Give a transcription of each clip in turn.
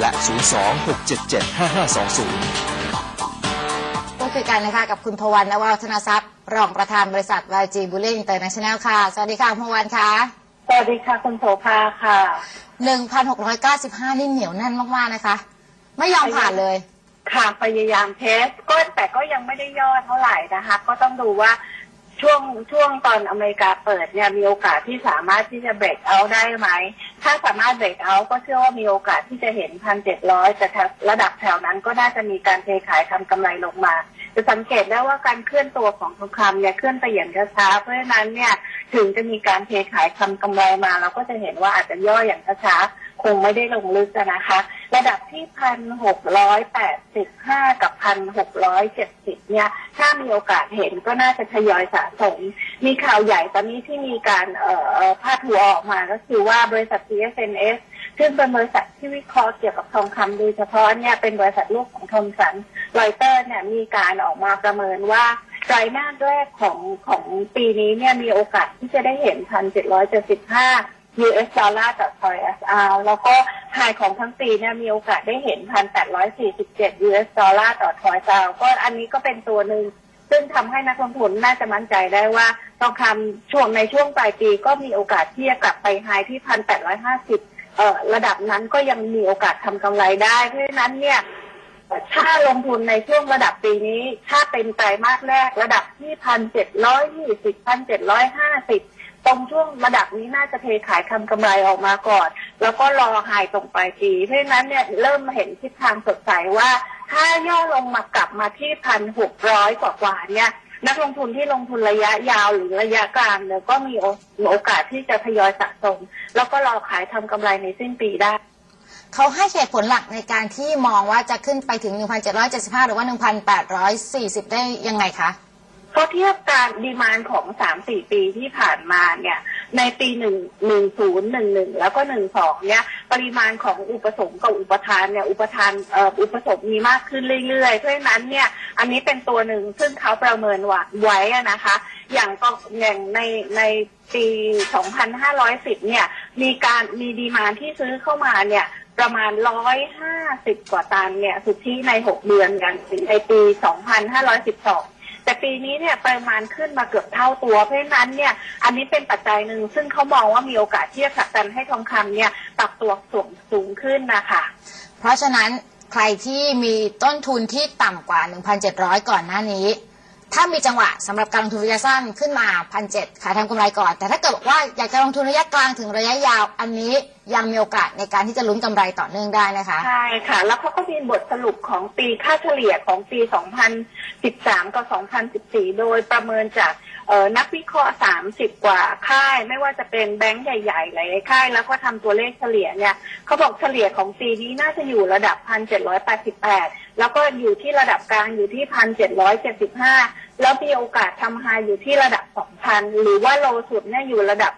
และ 02-677-5520พูดคุยกันนะคะกับคุณพวันนวัฒนทรัพย์ รองประธานบริษัท YG Bullying International ค่ะ สวัสดีค่ะคุณพวันค่ะ สวัสดีค่ะคุณโสภาค่ะ 1,695 นี่เหนียวแน่นมาก ๆ นะคะ ไม่ยอมผ่านเลย ค่ะพยายามเทสก็แต่ก็ยังไม่ได้ย่อเท่าไหร่นะคะ ก็ต้องดูว่า ช่วงช่วงตอนอเมริกาเปิดเนี่ยมีโอกาสที่สามารถที่จะเบรกเอาได้ไหม ถ้าสามารถเบรกเอาก็เชื่อว่ามีโอกาสที่จะเห็นพันเจ็ดร้อยแต่ระดับแถวนั้นก็น่าจะมีการเทขายทำกำไรลงมา จะสังเกตได้ว่าการเคลื่อนตัวของทองคำเนี่ยเคลื่อนไปอย่างช้าๆเพราะฉะนั้นเนี่ยถึงจะมีการเทขายทำกำไรมา เราก็จะเห็นว่าอาจจะย่ออย่างช้าๆคงไม่ได้ลงลึกอะนะคะ ระดับที่พันหกร้อยแปดสิบห้ากับพันหกร้อยเจ็ดสิบ เนี่ยถ้ามีโอกาสเห็นก็น่าจะทยอยสะสม มีข่าวใหญ่ตอนนี้ที่มีการเอ่อพาดหัวออกมาก็คือว่าบริษัท TSNS ซึ่งเป็นบริษัทที่วิเคราะห์เกี่ยวกับทองคำโดยเฉพาะเนี่ยเป็นบริษัทลูกของทอมสันรอยเตอร์เนี่ยมีการออกมาประเมินว่าไตรมาสแรกของของปีนี้เนี่ยมีโอกาสที่จะได้เห็น 1,775 US ดอลลาร์กับ RSR แล้วก็หายของทั้งปีเนี่ยมีโอกาสได้เห็น 1,847 US ดอลลาร์ต่อทอยซาวก็อันนี้ก็เป็นตัวหนึ่ง ซึ่งทำให้นักลงทุนน่าจะมั่นใจได้ว่าทองคำช่วงในช่วงปลายปีก็มีโอกาสที่จะกลับไปไฮที่ 1,850เอ่อระดับนั้นก็ยังมีโอกาสทำกำไรได้ เพราะฉะนั้นเนี่ยถ้าลงทุนในช่วงระดับปีนี้ ถ้าเป็นไตรมาสแรกระดับที่ 1,720 1,750 ตรงช่วงระดับนี้น่าจะเทขายทำกำไรออกมาก่อน แล้วก็รอไฮตรงปลายปีเพราะฉะนั้นเนี่ยเริ่มเห็นทิศทางสดใสว่า ถ้าย่อลงมากลับมาที่พันหกร้อยกว่าๆเนี่ยนักลงทุนที่ลงทุนระยะยาวหรือระยะกลางเนี่ยก็มีโอโอกาสที่จะทยอยสะสม แล้วก็รอขายทำกำไรในสิ้นปีได้เขาให้เหตุผลหลักในการที่มองว่าจะขึ้นไปถึง 1,775 หรือว่า 1,840 ได้ยังไงคะ พราะเทียบการดีมานของสามสี่ปีที่ผ่านมาเนี่ย ในปีหนึ่งหนึ่งศูนย์หนึ่งหนึ่งแล้วก็หนึ่งสองเนี่ย ปริมาณของอุปสงค์กับอุปทานเนี่ยอุปทานเอ่ออุปสงค์มีมากขึ้นเรื่อยๆ เพราะฉะนั้นเนี่ย อันนี้เป็นตัวหนึ่งซึ่งเขาประเมินว่าไว้นะคะ อย่างก็อย่างในในปี 2510 เนี่ย มีการมีดีมานที่ซื้อเข้ามาเนี่ยประมาณ 150 กว่าตันเนี่ย สุทธิใน 6 เดือนกันในปี 2512 แต่ปีนี้เนี่ยปริมาณขึ้นมาเกือบเท่าตัวเพราะฉะนั้นเนี่ยอันนี้เป็นปัจจัยหนึ่งซึ่งเขามองว่ามีโอกาสที่จะผลักดันให้ทองคำเนี่ยปรับตัวสูงสูงขึ้นนะคะเพราะฉะนั้นใครที่มีต้นทุนที่ต่ำกว่า 1,700 ก่อนหน้านี้ ถ้ามีจังหวะสำหรับการลงทุนระยะสั้นขึ้นมา1,700ขายทำกำไรก่อน แต่ถ้าเกิดบอกว่าอยากจะลงทุนระยะกลางถึงระยะยาว อันนี้ยังมีโอกาสในการที่จะลุ้นกำไรต่อเนื่องได้นะคะ ใช่ค่ะ แล้วเขาก็มีบทสรุปของปีค่าเฉลี่ยของปี 2013 กับ 2014 โดยประเมินจากนักวิเคราะห์ 30 กว่าค่าย ไม่ว่าจะเป็นแบงก์ใหญ่ๆหลายค่าย แล้วก็ทำตัวเลขเฉลี่ยเนี่ยเขาบอกเฉลี่ยของปีนี้น่าจะอยู่ระดับ 1,788 แล้วก็อยู่ที่ระดับกลางอยู่ที่1,775แล้วมีโอกาสทำไฮอยู่ที่ระดับ2,000หรือว่าโลสุดเนี่ยอยู่ระดับ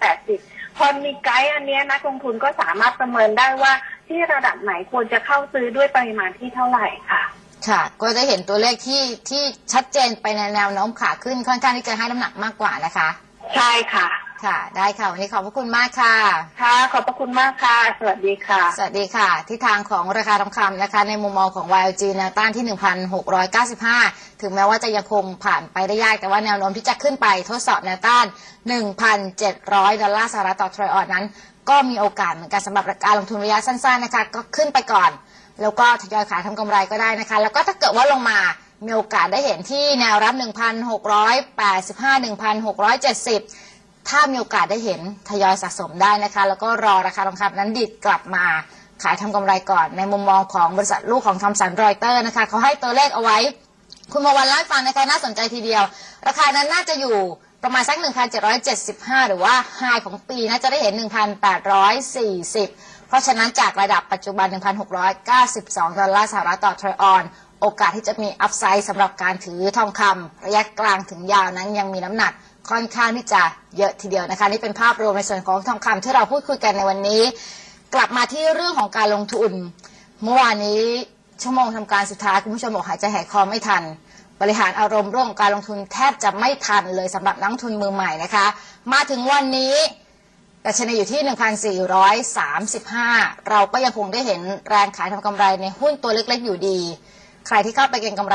1,580พอมีไกด์อันเนี้ยนักลงทุนก็สามารถประเมินได้ว่าที่ระดับไหนควรจะเข้าซื้อด้วยปริมาณที่เท่าไหร่ค่ะ ค่ะ ก็จะเห็นตัวเลขที่ที่ชัดเจนไปในแนวโน้มขาขึ้นค่อนข้างที่จะให้น้ำหนักมากกว่านะคะ ใช่ค่ะ ค่ะ ได้ค่ะ วันนี้ขอบพระคุณมากค่ะ ค่ะ ขอบพระคุณมากค่ะ สวัสดีค่ะ สวัสดีค่ะทิศทางของราคาทองคำนะคะ ในมุมมองของ YLG แนวต้านที่ 1,695 ถึงแม้ว่าจะยังคงผ่านไปได้ยาก แต่ว่าแนวโน้มที่จะขึ้นไปทดสอบแนวต้าน 1,700 ดอลลาร์สหรัฐต่อทรอยออนนั้น ก็มีโอกาสเหมือนกันสำหรับการลงทุนระยะสั้นๆนะคะ ก็ขึ้นไปก่อน แล้วก็ทยอยขายทำกำไรก็ได้นะคะ แล้วก็ถ้าเกิดว่าลงมามีโอกาสได้เห็นที่แนวรับ 1,685 1,670 ถ้ามีโอกาสได้เห็นทยอยสะสมได้นะคะ แล้วก็รอราคาทองคำนั้นดิดกลับมาขายทำกำไรก่อน ในมุมมองของบริษัทลูกของทอมสันรอยเตอร์นะคะเขาให้ตัวเลขเอาไว้ คุณมาวันเล่าให้ฟังนะคะน่าสนใจทีเดียว ราคานั้นน่าจะอยู่ประมาณสัก 1,775 หรือว่าไฮของปีน่าจะได้เห็น 1,840 เพราะฉะนั้นจากระดับปัจจุบัน 1,692 ดอลลาร์สหรัฐต่อทรอยออนโอกาสที่จะมีอัพไซด์สำหรับการถือทองคำระยะกลางถึงยาวนั้นยังมีน้ำหนัก ค่อนข้างที่จะเยอะทีเดียวนะคะนี่เป็นภาพรวมในส่วนของทองคำที่เราพูดคุยกันในวันนี้ กลับมาที่เรื่องของการลงทุน เมื่อวานนี้ชั่วโมงทำการสุดท้ายคุณผู้ชมบอกหายใจหายคอไม่ทัน บริหารอารมณ์เรื่องของการลงทุนแทบจะไม่ทันเลยสำหรับนักทุนมือใหม่นะคะ มาถึงวันนี้แต่ชนีอยู่ที่ 1,435 เราก็ยังคงได้เห็นแรงขายทำกำไรในหุ้นตัวเล็กๆอยู่ดี ใครที่เข้าไปเก็งกำไร